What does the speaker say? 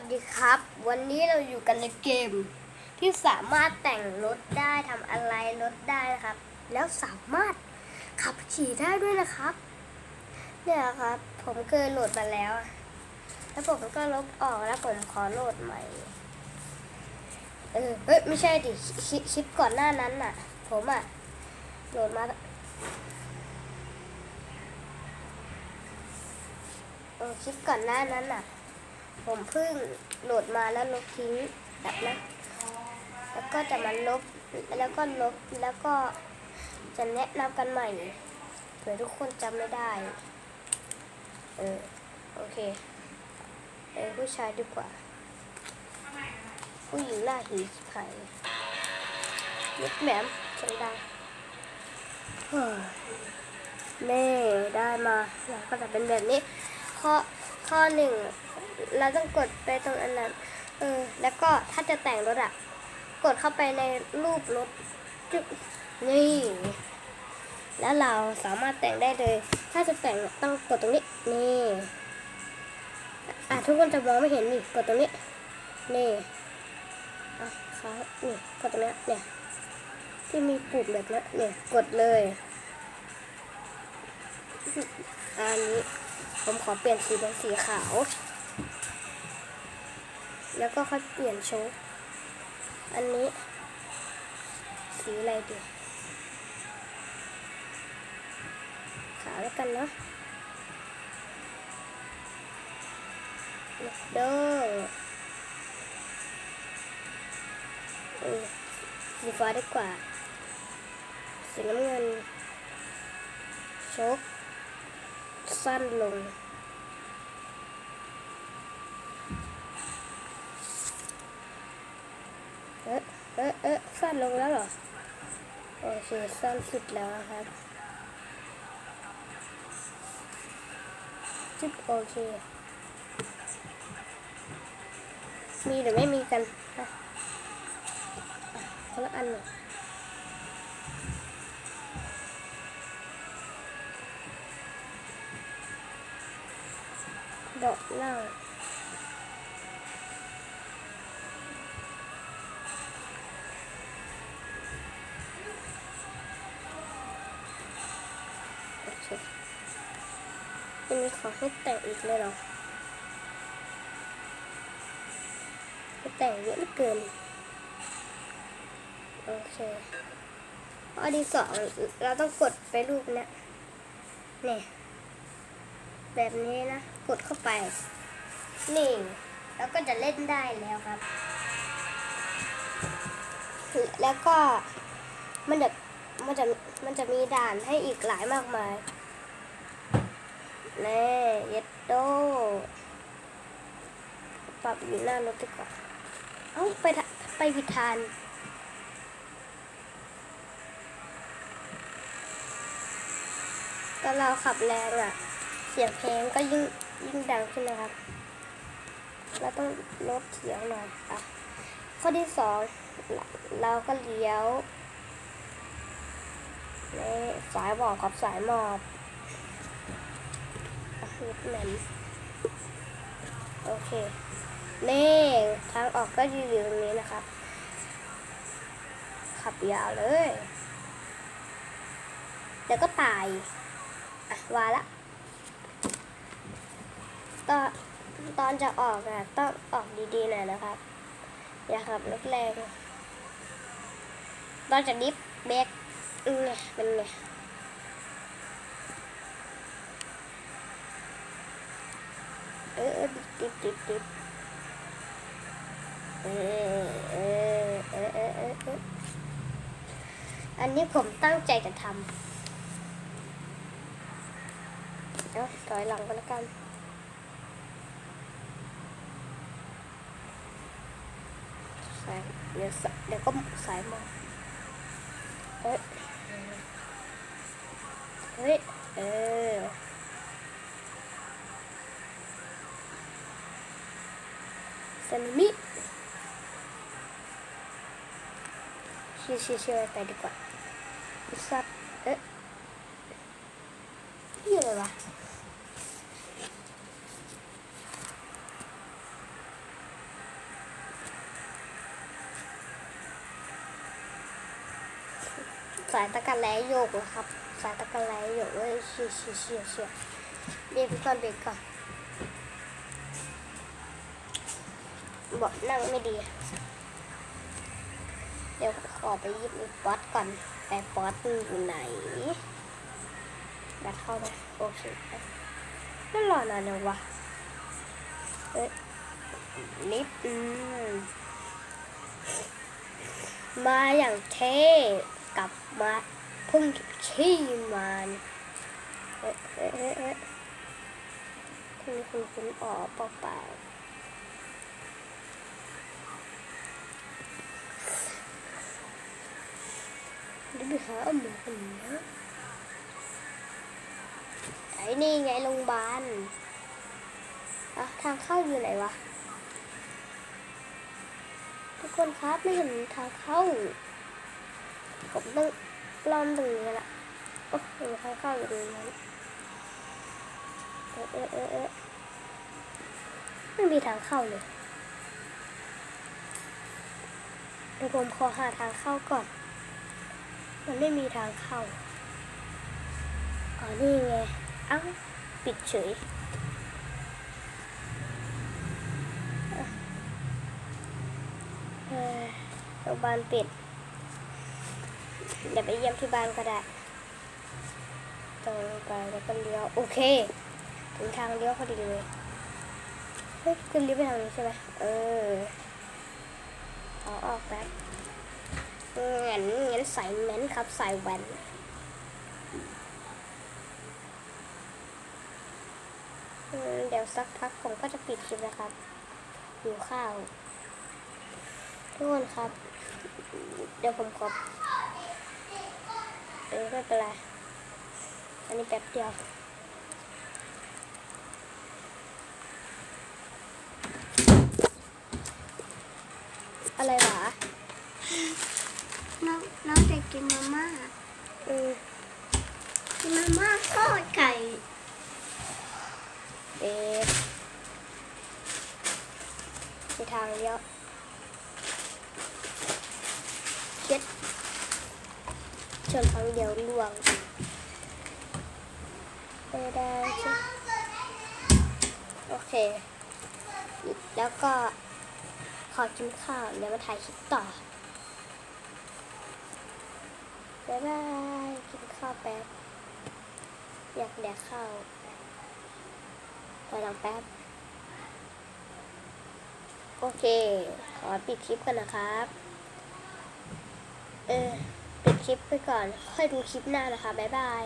วัสดีครับ วันนี้เราอยู่กันในเกม ที่สามารถแต่งรถได้ทำอะไรรถได้นะครับ แล้วสามารถขับขี่ได้ด้วยนะครับ เนี่ยครับ ผมเคยโหลดมาแล้ว แล้วผมก็ลบออกแล้วผมขอโหลดใหม่ เออเฮ้ยไม่ใช่ดิคลิปก่อนหน้านั้นน่ะ ผมอะโหลดมาเออคลิปก่อนหน้านั้นน่ะ ผมเพิ่งโหลดมาแล้วลบทิ้งแบบนะ แล้วก็จะมาลบ แล้วก็ลบ แล้วก็จะแนะนำกันใหม่ เผื่อทุกคนจำไม่ได้ เออ โอเคเออผู้ชายดีกว่า ผู้หญิงหน้าหีไผ่ยึดแหมมเสียงดังเฮ้ยแม่ได้มาแล้วก็จะเป็นแบบนี้ ข้อข้อหนึ่ง เราต้องกดไปตรงอันนั้น เออ แล้วก็ถ้าจะแต่งรถอะ กดเข้าไปในรูปรถจุ๊บนี่ แล้วเราสามารถแต่งได้เลย ถ้าจะแต่งต้องกดตรงนี้ นี่ อะทุกคนจะมองไม่เห็นนี่ กดตรงนี้ นี่อะค้างนี่ กดตรงนี้เนี่ย ที่มีปุ่มแบบนี้เนี่ย กดเลยอันนี้ผมขอเปลี่ยนสีเป็นสีขาว แล้วก็ค่อยเปลี่ยนโชว์อันนี้ สีอะไรดีขาวแล้วกันเนาะเด้อเออสีฟ้าดีกว่า สีน้ำเงิน โชคสั้นลง เอ๊ะ เอ๊ะเอ๊ะสั้นลงแล้วเหรอ โอเคสั้นสุดแล้วนะครับจิ๊บโอเค มีหรือไม่มีกันอะอะคนละอันหนึ่งดอกหน้าโขอให้แต่งอีกเลยเหรอแต่งเยอะเหลือเกิน โอเคข้อที่สองเราต้องกดไปรูปเนี้ยเนี่ยแบบนี้นะ กดเข้าไป นี่ แล้วก็จะเล่นได้แล้วครับ แล้วก็มันจะมันจะมันจะมีด่านให้อีกหลายมากมาย แน่เย็ดโดปรับอยู่หน้ารถดีกว่า เอ้าไปไปผิดทานก็เราขับแรงอะ เสียงเพลงก็ยิ่งยิ่งดังขึ้นนะครับ เราต้องลดเสียงหน่อยอะข้อที่สองเราเราก็เลี้ยวนี่สายหมอบกับสายหมอบ อะนิดหนึ่งโอเคนี่ทางออกก็อยู่ตรงนี้นะครับ ขับยาวเลย แล้วก็ตายอะวาละตอนตอนจะออกอะต้องออกดีๆหน่อยนะครับ อย่าขับรถแรงตอนจะดิฟเบรกเนี่ยเป็นไง เออเออดิฟดิฟดิฟเออเออเออเออเออเอออันนี้ผมตั้งใจจะทำเอาถอยหลังก็แล้วกันสายเดี๋ยวเดี๋ยวก็สายมองเฮ้ยเฮ้ยเออ ซานามิชิวยเชี่ยเชี่ยไปดีกว่าซับเอ๊ะนี่อะไรวะสายตะกันแล้โยกนะครับ สายตะกันแล้โยกเอ้ยชี่ยเชี่ยเชี่ยเชี่ยเบรกก่อนเบรกก่อน บอกนั่งไม่ดี เดี๋ยวขอไปหยิบอีกป๊อตก่อน แต่ป๊อตอยู่ไหนดัดเข้าไปโอเคนั่นรอนานยังวะเอ้ยนิดอืมมาอย่างเท่กลับมาพุ่งขี้มันเอ๊ะเอ๊ะเอ๊ะเอ๊ะคุณคุณคุณออกเปล่า ไปหาหมอกันนะไอ้นี่ไงโรงพยาบาลอะทางเข้าอยู่ไหนวะ ทุกคนครับไม่เห็นทางเข้า ผมต้องลอมตรงนี้ละโอ้ยทางเข้าอยู่ตรงนั้นเอ๊ะเอ๊ะเอ๊ะเอ๊ะไม่มีทางเข้าเลยเดี๋ยวผมขอหาทางเข้าก่อน มันไม่มีทางเข้าอ๋อนี่ไงเอ้าปิดเฉยเออโรงพยาบาลปิด เดี๋ยวไปเยี่ยมที่บ้านก็ได้ตรงไปแล้วก็เลี้ยว โอเค ถึงทางเลี้ยวพอดีเลย เฮ้ยคุณเลี้ยวไปทางนี้ใช่ไหมเออเอออกแป๊บ งั้นงั้นใส่แมนครับใส่แวนเดี๋ยวสักพักผมก็จะปิดคลิปนะครับหิวข้าวทุกคนครับ เดี๋ยวผมขอเออไม่เป็นไรอันนี้แป๊บเดียวอะไรหวะน้องน้องจะ กินมาม่าเออกินมาม่าทอดไก่เอ๊ะมีทางเลี้ยวเช็ดชนครั้งเดียวล่วงไม่ได้ใช่โอเค แล้วก็ขอกินข้าว เดี๋ยวมาถ่ายคลิปต่อ บ๊ายบาย กินข้าวแป๊บ อยากแดกข้าวไปลังแป๊บ โอเค ขอปิดคลิปกันนะครับ เออ ปิดคลิปไปก่อน ค่อยดูคลิปหน้านะคะ บ๊ายบาย